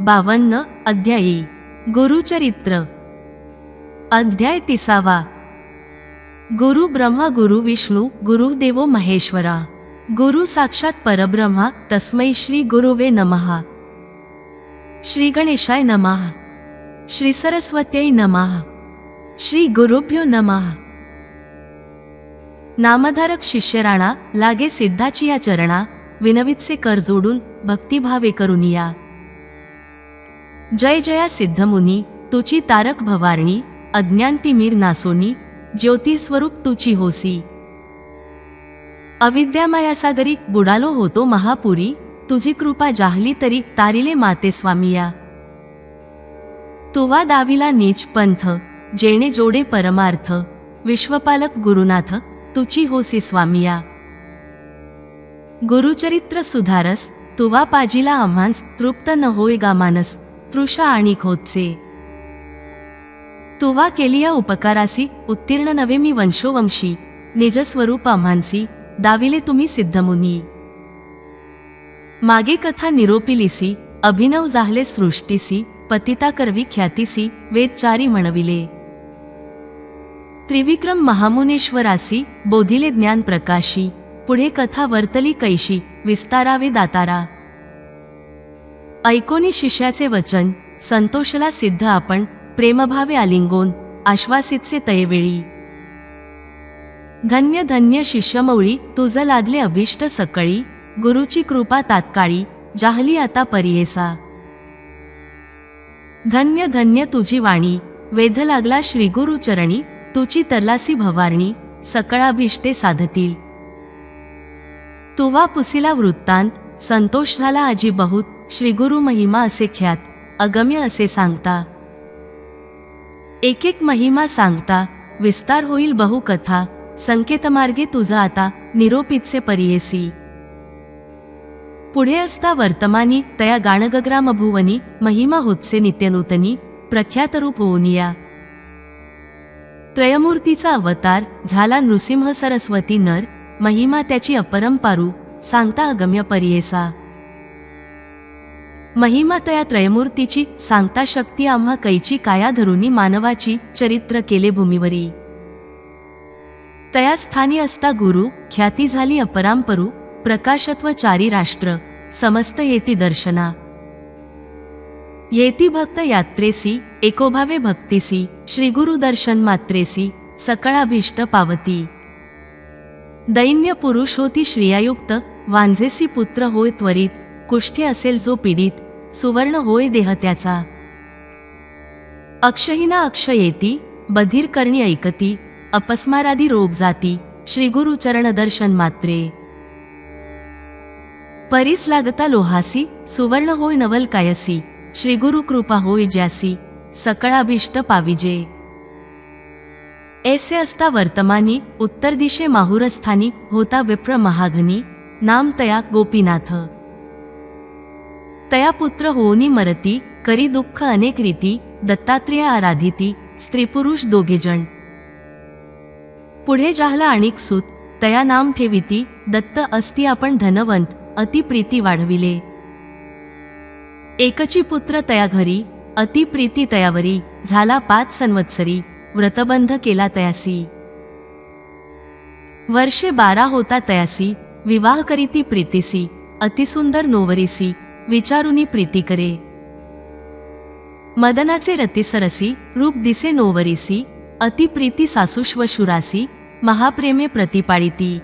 बावन्न अध्यायी. गुरुचरित्र. अध्याय तिसावा. गुरु ब्रह्मा गुरु विष्णू गुरुदेवो महेश्वरा. गुरु साक्षात परब्रह्मा तस्मै श्री गुरुवे नमः. श्री गणेशाय नमः. श्री सरस्वत्यै नमः. श्री गुरुभ्यो नमः. नामधारक शिष्य राणा लागे सिद्धाची या चरणा विनवितसे कर जोडून भक्तिभावे करून या जय जया सिद्धमुनी तुची तारक भवारणी अज्ञान तिमीर नासोनी ज्योतिस्वरूप तुची होसी. अविद्यामयासागरी बुडालो होतो महापुरी तुझी कृपा जाहली तरी तारिले माते स्वामिया. तुवा दाविला नीच पंथ जेणे जोडे परमार्थ विश्वपालक गुरुनाथ तुची होसी स्वामिया. गुरुचरित्र सुधारस तुवा पाजीला आम्हांस तृप्त न होय गामानस तृषा आणि खोदचे तुवा केलिया उपकारासी उत्तीर्ण नवे मी वंशोवंशी निजस्वरूप आम्हांसी दाविले तुम्ही सिद्धमुनी. मागे कथा निरोपिलिसी अभिनव जाहले सृष्टीसी पतिता करवी ख्यातीसी वेदचारी म्हणविले त्रिविक्रम महामुनेश्वरासी बोधिले ज्ञान प्रकाशी पुढे कथा वर्तली कैशी विस्तारावे दातारा. ऐकोनी शिष्याचे वचन संतोषला सिद्ध आपण प्रेमभावे आलिंगोन आश्वासितचे तयवेळी. धन्य धन्य शिष्यमौळी तुझ लादले अभिष्ट सकळी गुरुची कृपा तात्काळी जाहली आता परियेसा धन्य धन्य तुझी वाणी वेध लागला श्रीगुरुचरणी तुची तरलासी भवारणी सकळाभिष्टे साधतील. तुवा पुसिला वृत्तांत संतोष झाला आजी बहुत श्रीगुरु महिमा असे ख्यात अगम्य असे सांगता. एक एक महिमा सांगता विस्तार होईल बहुकथा संकेतमार्गे तुझा आता निरोपितसे परियेसी. पुढे असता वर्तमानी तया गाणगग्राम भुवनी महिमा होतसे नित्यनूतनी प्रख्यात रूप होऊन या त्रयमूर्तीचा अवतार झाला नृसिंह सरस्वती नर महिमा त्याची अपरंपारू सांगता अगम्य परियेसा. महिमा तया त्रयमूर्तीची सांगता शक्ती आम्हा कैची काया धरुनी मानवाची चरित्र केले भूमीवरी. तया स्थानी असता गुरु ख्याती झाली अपरांपरू प्रकाशत्व चारी राष्ट्र समस्त येती दर्शना. येती भक्त यात्रेसी एकोभावे भक्तीसी श्रीगुरु दर्शन मात्रेसी सकळाभीष्ट पावती. दैन्य पुरुष होती श्रियायुक्त वांझेसी पुत्र होय त्वरित कुष्ठी असेल जो पीडित सुवर्ण होय देह त्याचा. अक्षहीना अक्ष येती बधीर करणी ऐकती अपस्मारादी रोग जाती श्रीगुरु चरण दर्शन मात्रे. परीस लागता लोहासी सुवर्ण होय नवल कायसी श्रीगुरु कृपा होय ज्यासी सकळाभिष्ट पाविजे. ऐसे असता वर्तमानी उत्तर दिशे माहुरस्थानी होता विप्र महाघनी नाम तया गोपीनाथ. तया पुत्र होनी मरती करी दुःख अनेक रीती दत्तात्रेय आराधिती स्त्रीपुरुष दोघेजण दोघे जण पुढे जाहला आणिक सूत तया नाम ठेविती दत्त असती आपण धनवंत अति प्रीती वाढविले एकची पुत्र तया घरी अति प्रीती तयावरी झाला पाच संवत्सरी व्रतबंध केला तयासी वर्षे बारा होता तयासी विवाह करीती प्रीतीसी अतिसुंदर नोवरीसी विचारुनी प्रीती करे. मदनाचे रतिसरसी रूप दिसे नोवरीसी अतिप्रीती सासुश्वशुरासी महाप्रेमे प्रतिपाळिती.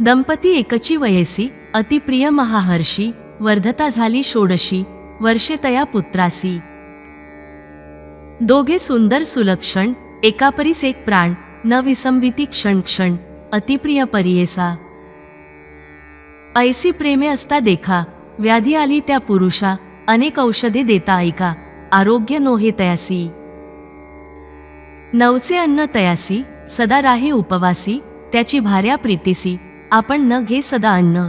दंपती एकची वयसी अतिप्रिय महाहर्षी वर्धता झाली षोडशी वर्षे तया पुत्रासी. दोघे सुंदर सुलक्षण एकापरीस एक प्राण न विसंबिती क्षण क्षण अतिप्रिय परियेसा. ऐसी प्रेमे असता देखा. व्याधी आली त्या पुरुषा. अनेक औषधे देता ऐका. आरोग्य नोहे तयासी. नवचे अन्न तयासी. सदा राही उपवासी. त्याची भार्या प्रीतीसी. आपण न घे सदा अन्न.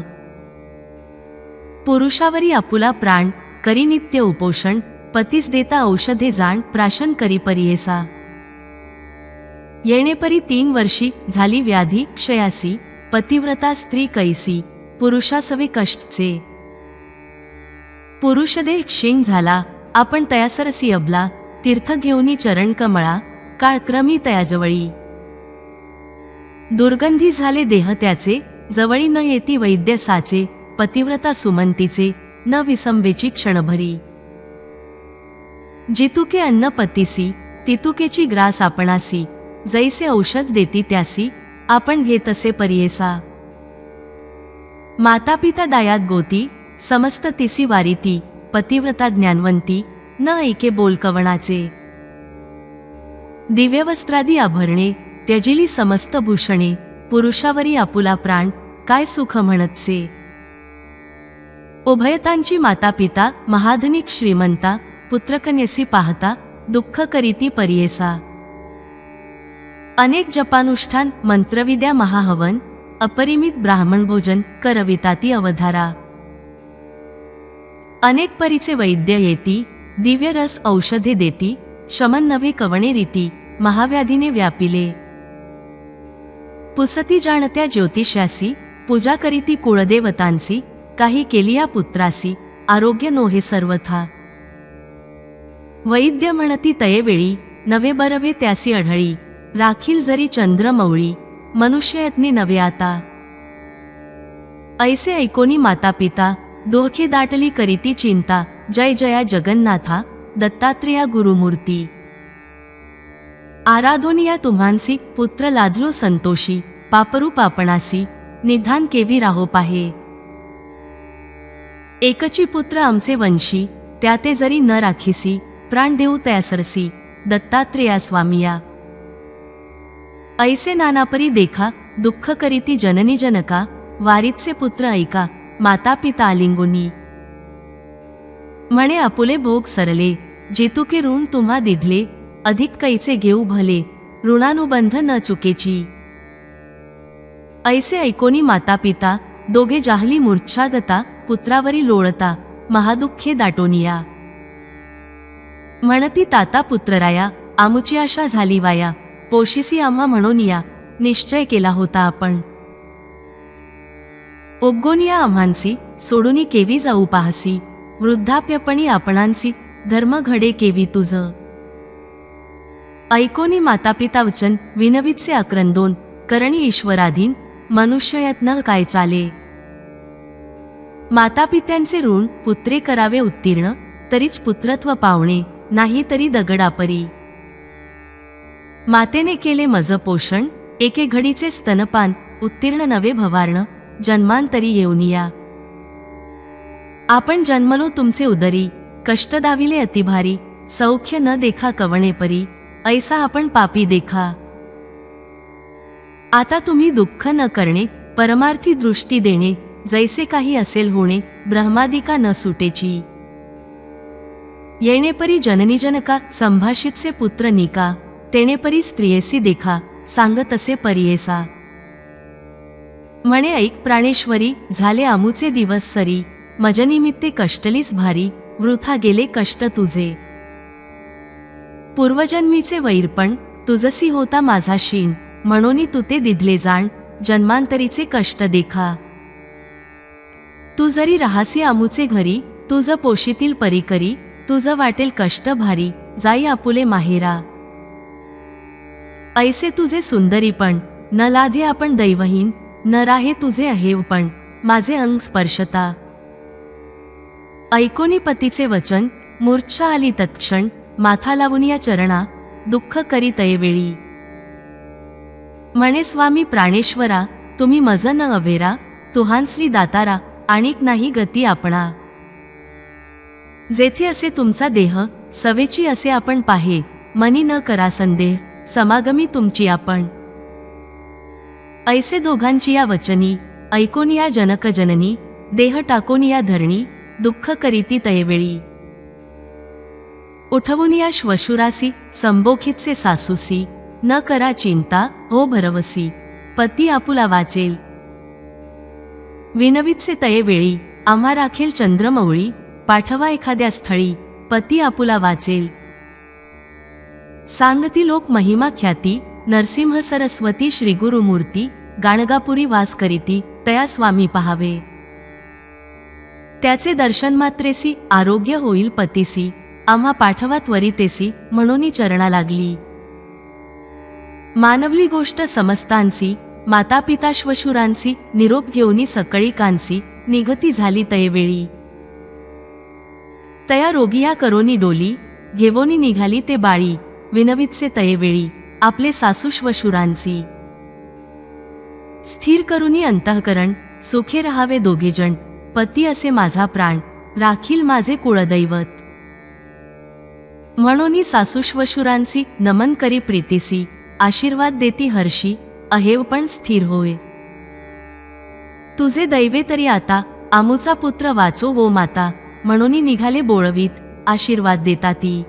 पुरुषावरी आपुला प्राण. करी नित्य उपोषण. पतीस देता औषधे जाण. प्राशन करी परियेसा येणेपरी तीन वर्षी झाली व्याधी क्षयासी. पतिव्रता स्त्री कैसी. पुरुषासवे कष्टचे. पुरुषदेह क्षीण झाला आपण तयासरसी अबला तीर्थ घेऊनी चरण कमळा काळक्रमी तयाजवळी. दुर्गंधी झाले देह त्याचे जवळी न येती वैद्य साचे पतिव्रता सुमंतीचे न विसंबेची क्षणभरी. जितुके अन्न पतीसी तितुकेची ग्रास आपणासी जैसे औषध देती त्यासी आपण घेत असे परियेसा. माता पिता दायात गोती समस्त तिसी वारीती पतिव्रता ज्ञानवंती न ऐके बोलकवणाचे दिव्यवस्त्रादी आभरणे त्यजिली समस्त भूषणे पुरुषावरी आपुला प्राण काय सुख म्हणतसे. उभयतांची माता पिता महाधनिक श्रीमंता पुत्रकन्यसी पाहता दुःख करीती परियेसा. अनेक जपानुष्ठान मंत्रविद्या महाहवन अपरिमित ब्राह्मण भोजन करविताती अवधारा. अनेक परीचे वैद्य येती दिव्य रस औषधे देती शमन नवे कवणे रीती महाव्याधीने व्यापिले. पुसती जाणत्या ज्योतिष्यासी पूजा करीती कुळदेवतांसी काही केलिया पुत्रासी आरोग्य नोहे सर्वथा. वैद्य म्हणती तयेवेळी नवे बरवे त्यासी आढळी राखील जरी चंद्रमौळी मनुष्ययत्नी नवे आता. ऐसे ऐकोनी माता पिता दोखे दाटली करीती चिंता जय जया जगन्नाथा दत्तात्रेया गुरुमूर्ती. आराधोनिया तुम्हांसी पुत्र लादलो संतोषी पापरू पापणासी निधान केवी राहो पाहे. एकची पुत्र आमचे वंशी त्या ते जरी न राखीसी प्राण देऊ तयासरसी दत्तात्रेया स्वामिया. ऐसे नानापरी देखा दुःख करीती जननी जनका वारीतचे पुत्र ऐका माता पिता आलिंगुनी. म्हणे आपुले भोग सरले जेतुके ऋण तुम्हा दिधले अधिक कैचे घेऊ भले ऋणानुबंध न चुकेची. ऐसे ऐकोनी माता पिता दोघे जाहली मूर्छागता पुत्रावरी लोळता महादुःखे दाटोनिया. म्हणती ताता पुत्रराया आमुची आशा झाली वाया पोशिसी आम्हा म्हणूनिया निश्चय केला होता आपण. उगोनिया आम्हांसी सोडूनी केवी जाऊ पाहसी. वृद्धाप्यपणी आपणांसी धर्म घडे केवी तुझ. ऐकोनी मातापिता वचन विनवितसे आक्रंदोन करणी ईश्वराधीन मनुष्ययत्न काय चाले. मातापित्यांचे ऋण पुत्रे करावे उत्तीर्ण तरीच पुत्रत्व पावणे नाही तरी दगडापरी. मातेने केले मज पोषण एके घडीचे स्तनपान उत्तीर्ण नवे भवारण जन्मांतरी येऊनिया आपण जन्मलो तुमचे उदरी कष्ट दाविले अतिभारी सौख्य न देखा कवणे परी ऐसा आपण पापी देखा. आता तुम्ही दुःख न करणे परमार्थी दृष्टी देणे जैसे काही असेल होणे ब्रह्मादिका न सुटेची. येणेपरी जननी जनका संभाषितसे पुत्र निका. तेणेपरी स्त्रियेसी देखा सांगत असे परियेसा म्हणे ऐक प्राणेश्वरी झाले आमूचे दिवस सरी मजनिमित्ते कष्टलीस भारी वृथा गेले कष्ट तुझे. पूर्वजन्मीचे वैरपण तुझसी होता माझा शीण म्हणून तू ते दिधले जाण जन्मांतरीचे कष्ट देखा. तू जरी राहासी आमूचे घरी तुझ पोशीतील परिकरी तुझ वाटेल कष्ट भारी जाई आपुले माहेरा. ऐसे तुझे सुंदरीपण न लाधे आपण दैवहीन न राहे तुझे अहेवपण माझे अंग स्पर्शता. ऐकोनी पतीचे वचन मूर्छा आली तत्क्षण माथा लावून या चरणा दुःख करी तयवेळी म्हणे स्वामी प्राणेश्वरा तुम्ही मज न अवेरा तुहान श्री दातारा आणिक नाही गती आपणा. जेथे असे तुमचा देह सवेची असे आपण पाहे मनी न करा संदेह. समागमी तुमची आपण. ऐसे दोघांची या वचनी ऐकोनी या जनक जननी देह टाकून या धरणी दुःख करीती तयवेळी. उठवून या श्वशुरासी संबोखितसे सासूसी न करा चिंता हो भरवसी पती आपुला वाचेल. विनवीतचे तयेवेळी आम्हा राखेल चंद्रमौळी पाठवा एखाद्या स्थळी पती आपुला वाचेल. सांगती लोक महिमा ख्याती नरसिंह सरस्वती श्री गुरुमूर्ती गाणगापुरी वास करीती तया स्वामी पहावे. त्याचे दर्शन मात्रेसी आरोग्य होईल पतीसी आम्हा पाठवा त्वरितेसी म्हणून चरणा लागली. मानवली गोष्ट समस्तांसी माता पिता श्वशुरांसी निरोप घेऊनी सकळी कांसी निगती झाली तयवेळी. तया रोगिया करोनी डोली घेवोनी निघाली ते बाळी. विनवितसे तयेवेळी आपले सासू श्वशुरांसी स्थिर करुनी अंतःकरण सुखे रहावे दोघेजण पती असे माझा प्राण राखील माझे कुळदैवत. म्हणून सासूश्वशुरांसी नमन करी प्रीतीसी आशीर्वाद देती हर्षी अहेव पण स्थिर होय. तुझे दैवे तरी आता आमूचा पुत्र वाचो वो माता म्हणून निघाले बोळवीत आशीर्वाद देता ती.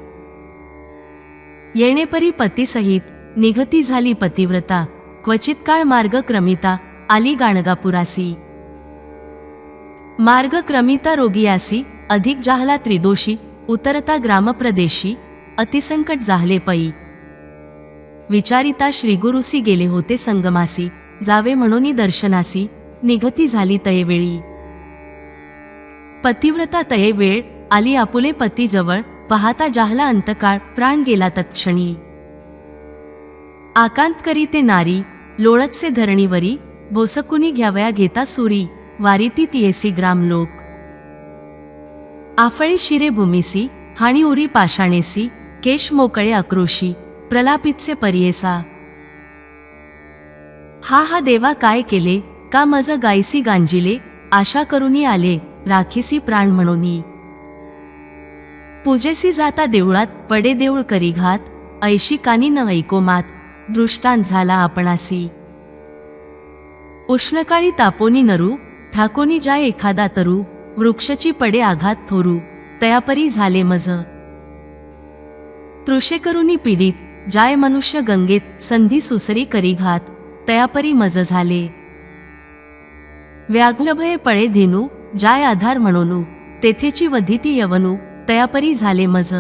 येणेपरी पतीसहित निघती झाली पतिव्रता क्वचित काळ मार्ग क्रमिता आली गाणगापुरासी. मार्ग क्रमिता रोगियासी अधिक जाहला त्रिदोषी उतरता ग्रामप्रदेशी अतिसंकट जाहले पई. विचारिता श्रीगुरुसी गेले होते संगमासी जावे म्हणून दर्शनासी निघती झाली तयेवेळी. पतिव्रता तये वेळ आली आपुले पतीजवळ पाहता जाहला अंतकाळ प्राण गेला तत्क्षणी. आकांत करी ते नारी लोळतसे धरणीवरी बोसकुनी घ्यावया घेता सुरी वारीती तियेसी ग्रामलोक आफळी शिरे भूमिसी हाणी उरी पाषाणेसी केश मोकळे आक्रोशी प्रलापितसे परियेसा. हा हा देवा काय केले का मज गायसी गांजिले आशा करूनी आले राखीसी प्राण म्हणूनी. पूजेसी जाता देवळात पडे देऊळ करी घात ऐशी कानी न ऐको मात दृष्टांत झाला आपणासी. उष्णकाळी तापोनी नरू ठाकोनी जाय एखादा तरू वृक्षची पडे आघात थोरू तयापरी झाले मज. तृषेकरुनी पीडित जाय मनुष्य गंगेत संधी सुसरी करी घात तयापरी मज झाले. व्याघ्रभये पळे धिनू जाय आधार म्हणून तेथेची वधिती यवनू तयापरी झाले मज.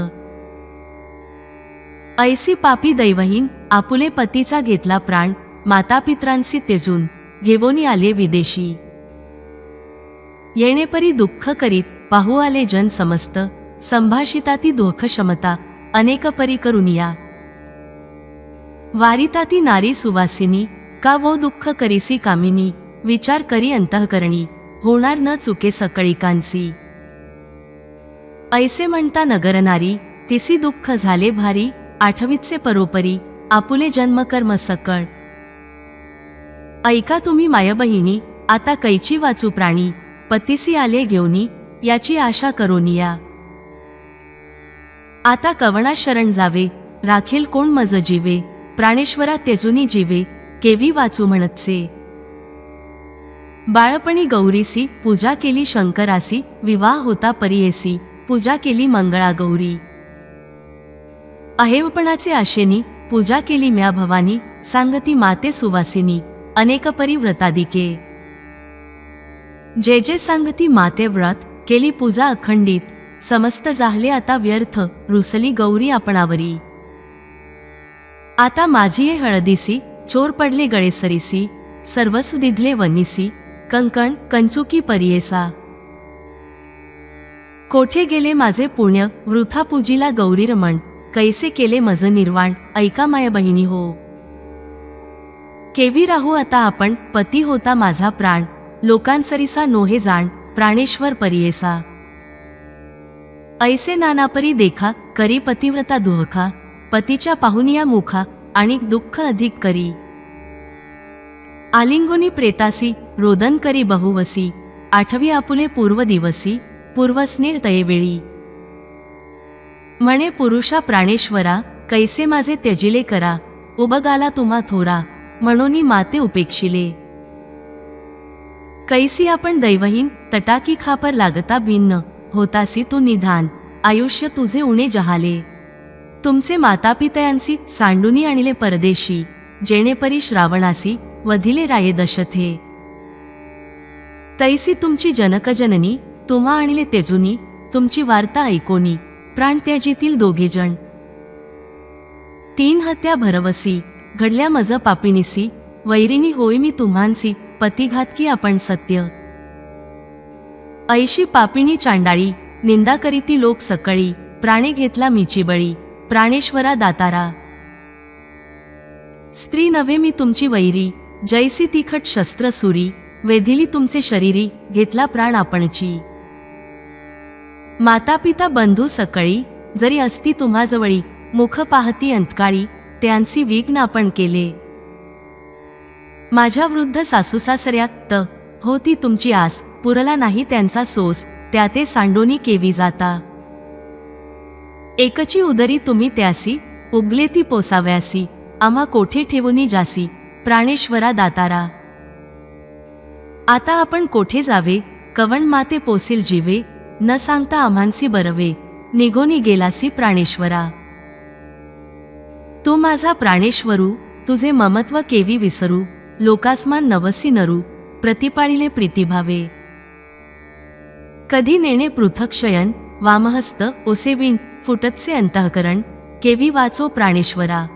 ऐसी पापी दैवहीन आपुले पतीचा घेतला प्राण मातापित्रांसी तेजून घेवोनी आले विदेशी. येणेपरी दुःख करीत पाहू आले जन समस्त संभाषिताती दुःख क्षमता अनेक परी करुनिया. वारिताती नारी सुवासिनी का वो दुःख करीसी कामिनी विचार करी अंतःकरणी होणार न चुके सकळिकांसी. ऐसे म्हणता नगरनारी तिसी दुःख झाले भारी आठवीचे परोपरी आपुले जन्मकर्म सकळ. ऐका तुम्ही मायबहिणी आता कैची वाचू प्राणी पतीसी आले घेऊनी याची आशा करोनिया आता कवणा शरण जावे राखेल कोण मज जीवे प्राणेश्वरा तेजुनी जीवे केवी वाचू म्हणतसे. बाळपणी गौरीसी पूजा केली शंकरासी विवाह होता परियेसी. पूजा केली मंगळा गौरी अहेवपणाचे आशेनी पूजा केली म्या भवानी सांगती माते सुवासिनी अनेक परिव्रतादिके जे जे सांगती माते व्रत केली पूजा अखंडित समस्त जाहले आता व्यर्थ रुसली गौरी आपणावरी. आता माझी हे हळदीसी चोर पडले गळेसरीसी सर्वसुदिधले वनीसी वनिसी कंकण कंचुकी परियेसा. कोठे गेले माझे पुण्य? वृथा पूजीला गौरी रमण. कैसे केले मज निर्वाण? ऐका माय बहिणी हो. केवी राहू आता आपण? पती होता माझा प्राण. लोकांसरीसा नोहे जाण. प्राणेश्वर परियेसा. ऐसे नानापरी देखा करी पतिव्रता दुहखा. पतीच्या पाहुनिया मुखा आणि दुःख अधिक करी. आलिंगुनी प्रेतासी रोदन करी बहुवसी. आठवी आपुले पूर्व दिवसी. पूर्वस्नेह तयेवेळी म्हणे पुरुषा प्राणेश्वरा कैसे माझे त्यजिले करा उबगाला तुम्हा थोरा म्हणून माते उपेक्षिले. कैसी आपण दैवहीन तटाकी खापर लागता भिन्न होतासी तू निधान आयुष्य तुझे उणे जहाले. तुमचे मातापितयांसी सांडुनी आणले परदेशी जेणेपरी श्रावणासी वधिले राये दशथे. तैसी तुमची जनकजननी तुम्हा आणले तेजुनी तुमची वार्ता ऐकोनी प्राण त्याजीतील दोघेजण तीन हत्या भरवसी घडल्या मज पापिणीसी वैरिणी होय मी तुम्हांसी पतिघातकी आपण सत्य. ऐशी पापिणी चांडाळी निंदा करीती लोक सकळी प्राणे घेतला मीची बळी प्राणेश्वरा दातारा. स्त्री नव्हे मी तुमची वैरी जैसी तिखट शस्त्र सुरी वेधिली तुमचे शरीरी घेतला प्राण आपणची. माता पिता बंधू सकळी जरी असती तुम्हाजवळी मुख पाहती अंतकाळी त्यांची विघ्न आपण केले. माझ्या वृद्ध सासूसासऱ्यात होती तुमची आस पुरला नाही त्यांचा सोस त्या ते सांडोनी केवी जाता. एकची उदरी तुम्ही त्यासी उगले ती पोसाव्यासी आम्हा कोठे ठेवूनी जासी प्राणेश्वरा दातारा. आता आपण कोठे जावे कवण माते पोसील जीवे न सांगता आम्हांसी बरवे निघोनी गेलासी प्राणेश्वरा. तू माझा प्राणेश्वरू तुझे ममत्व केवी विसरू लोकास्मान नवसी नरू प्रतिपाळिले प्रीतिभावे कधी नेणे पृथक शयन वामहस्त ओसेविण फुटतसे अंतःकरण केवी वाचो प्राणेश्वरा.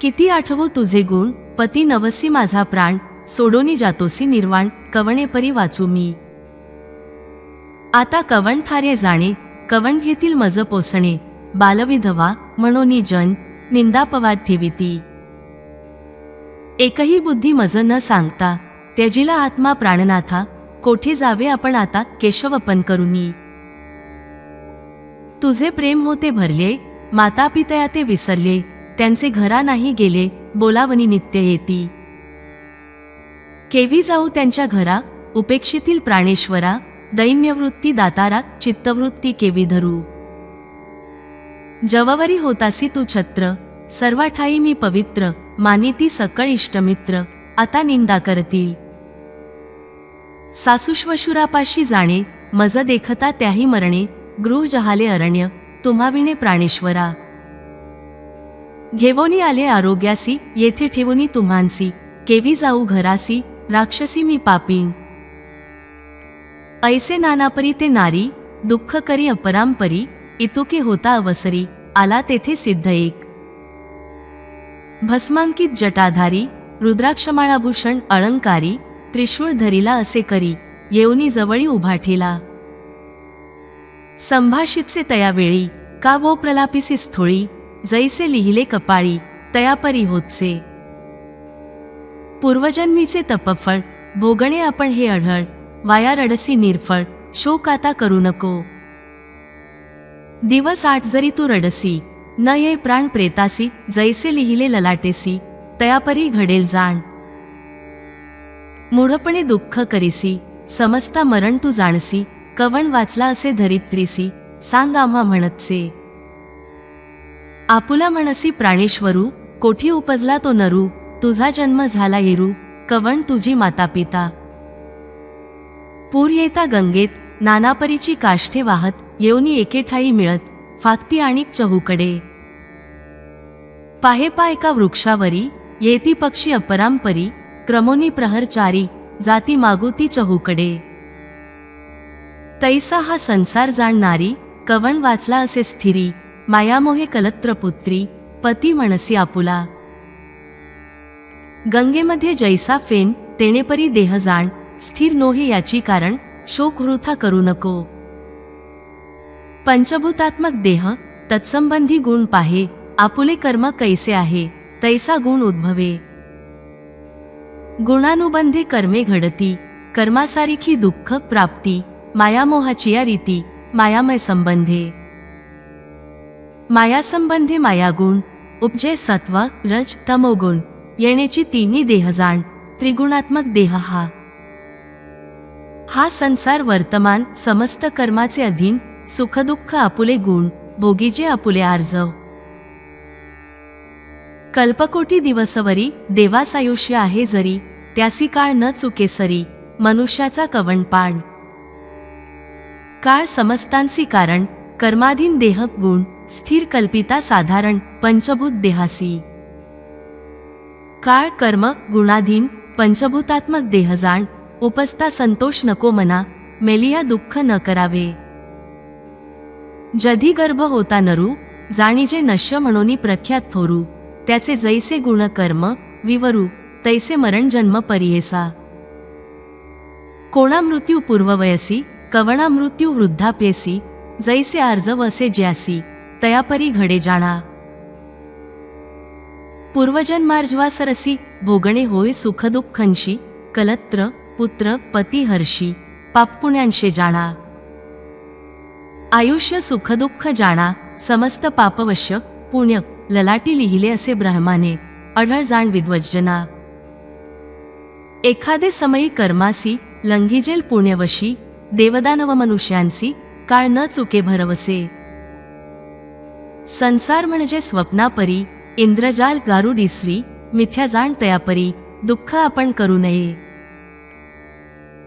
किती आठवू तुझे गुण पती नवसी माझा प्राण सोडोनी जातोसी निर्वाण कवणेपरी वाचू मी. आता कवण थारे जाणे कवण घेतील मज पोसणे बालविधवा म्हणून जन निंदापवाद ठेविती. एकही बुद्धी मज न सांगता त्याजीला आत्मा प्राणनाथा कोठे जावे आपण आता केशवपन करुनी. तुझे प्रेम होते भरले माता पितया ते विसरले त्यांचे घरा नाही गेले बोलावणी नित्य येती. केवी जाऊ त्यांच्या घरा उपेक्षितील प्राणेश्वरा दैन्यवृत्ती दातारा चित्तवृत्ती केवी धरू। जववरी होतासी तू छत्र सर्वाठाई मी पवित्र मानिती सकळ इष्टमित्र आता निंदा करतील। सासूश्वशुरापाशी जाणे मज देखता त्याही मरणे गृह जहाले अरण्य तुम्हाविणे प्राणेश्वरा। घेवोनी आले आरोग्यासी येथे ठेवूनी तुम्हांसी केवी जाऊ घरासी राक्षसी मी पापीन। ऐसे नानापरी ते नारी दुःख करी अपरांपरी इतुके होता अवसरी आला तेथे सिद्ध एक. भस्मांकित जटाधारी रुद्राक्षमाळाभूषण अलंकारी त्रिशूळ धरिला असे करी येऊनी जवळी उभा ठेला. संभाषितसे तयावेळी का वो प्रलापिसी स्थोळी जैसे लिहिले कपाळी तयापरी होतसे. पूर्वजन्मीचे तपफळ भोगणे आपण हे अढळ वाया रडसी निर्फळ शोक आता करू नको. दिवस आठ जरी तू रडसी न ये प्राण प्रेतासी जैसे लिहिले ललाटेसी तयापरी घडेल जाण. मूढपणे दुःख करीसी समजता मरण तू जाणसी कवण वाचला असे धरित्रीसी सांग आम्हा म्हणतसे. आपुला म्हणसी प्राणेश्वरू कोठी उपजला तो नरू तुझा जन्म झाला येरू कवण तुझी माता पिता पूर येता गंगेत नानापरीची काष्ठे वाहत येऊनी एकेठाई मिळत फाकती आणि चहूकडे. पाहेपा एका वृक्षावरी येती पक्षी अपरांपरी क्रमोनी प्रहरचारी जाती मागुती चहूकडे. तैसा हा संसार जाणणारी कवण वाचला असे स्थिरी मायामोहे कलत्रपुत्री पती म्हणसी आपुला. गंगेमध्ये जैसा फेन तेणेपरी देह जाण स्थिर नोहे याची कारण शोक वृथा करू नको. पंचभूतात्मक देह तत्संबंधी गुण पाहे आपुले कर्म कैसे आहे तैसा गुण उद्भवे. गुणानुबंधे कर्मे घडती कर्मासारिखी दुःख प्राप्ती मायामोहाची या रीती मायामय संबंधे. मायासंबंधी मायागुण उपजे सत्व रज तमोगुण येण्याची तिन्ही देहजाण त्रिगुणात्मक देह हा. हा संसार वर्तमान समस्त कर्माचे अधीन सुखदुःख आपुले गुण भोगीचे आपुले आर्जव कल्पकोटी दिवसवरी देवास आयुष्य आहे जरी त्यासी काळ न चुके सरी मनुष्याचा कवणपाड काळ समस्तांसी कारण कर्माधीन देह गुण स्थिर कल्पिता साधारण पंचभूत देहासी. काळ कर्म गुणाधीन पंचभूतात्मक देहजाण उपस्ता संतोष नको मना मेलिया दुःख न करावे. जधी गर्भ होता नरू जाणीजे नश्य म्हणून प्रख्यात थोरू त्याचे जैसे गुण कर्म विवरू तैसे मरण जन्म परियेसा कोणा मृत्यू पूर्ववयसी कवणा मृत्यू वृद्धाप्यसी जैसे आर्जव असे ज्यासी तयापरी घडे जाणा. पूर्वजन्मार्जवा सरसी भोगणे होय सुखदुःखंशी कलत्र पुत्र पती हर्षी पापपुण्यांशे जाणा. आयुष्य सुखदुःख जाणा समस्त पापवश्य पुण्य ललाटी लिहिले असे ब्रह्माने अढळ जाण विद्वज्जना. एखादे समयी कर्मासी लंघिजेल पुण्यवशी देवदानव मनुष्यांसी काळ न चुके भरवसे. संसार म्हणजे स्वप्नापरी इंद्रजाल गारुडिसरी मिथ्या जाण तयापरी दुःख आपण करू नये.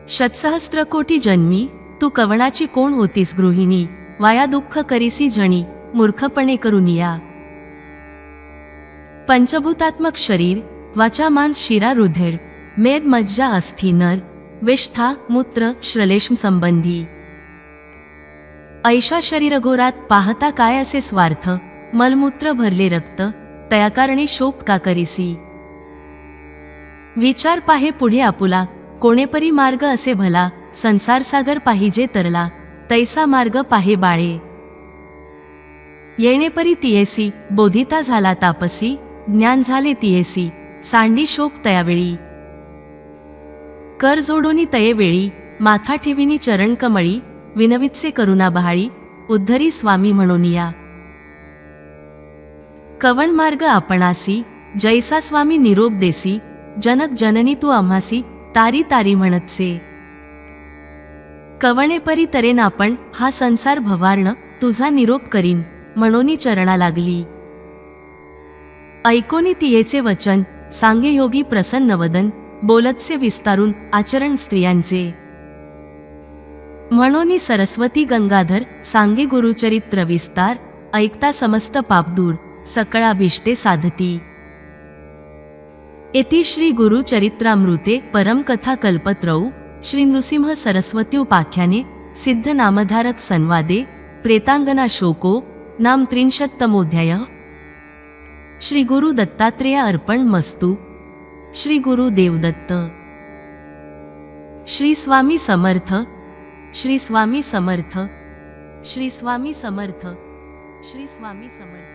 शतसहस्त्र कोटी जन्मी तू कवणाची कोण होतीस गृहिणी? वाया दुःख करीसी झणी मूर्खपणे करून या. पंचभूतात्मक शरीर वाचा मांस शिरा रुधिर मेद मज्जा अस्थि नर विष्ठा मूत्र श्रलेष्म संबंधी. ऐशा शरीरघोरात पाहता काय असे स्वार्थ? मलमूत्र भरले रक्त तयाकारणे शोक का करीसी? विचार पाहे पुढे आपुला कोणेपरी मार्ग असे भला संसार सागर पाहिजे तरला तैसा मार्ग पाहे बाळे. येणेपरी तियेसी बोधिता झाला तापसी ज्ञान झाले तियेसी सांडी शोक तयावेळी. कर जोडोनी तयेवेळी माथा ठेविनी चरण कमळी विनवितसे करुणा बहाळी उद्धरी स्वामी म्हणून या कवण मार्ग आपणासी जैसा स्वामी निरोप देसी जनक जननी तू आम्हासी तारी तारी म्हणतसे. कवणे परी तरेन आपण हा संसार भवारण तुझा निरोप करीन म्हणोनी चरणा लागली. ऐकोनी तियेचे वचन सांगे योगी प्रसन्न वदन बोलतसे विस्तारून आचरण स्त्रियांचे. म्हणोनी सरस्वती गंगाधर सांगे गुरुचरित्र विस्तार ऐकता समस्त पापदूर सकळाभिष्टे साधती. येती श्री गुरुचरित्रामृते परमकथा कल्पत्रौ श्री नृसिंह सरस्वती उपाख्याने सिद्ध नामधारक संवादे प्रेतांगना शोको नाम त्रिंशत्तमोध्याय श्री गुरु दत्तात्रेय अर्पण मस्तू। श्री गुरु देवदत्त। श्री स्वामी समर्थ। श्री स्वामी समर्थ। श्री स्वामी समर्थ। श्री स्वामी समर्थ।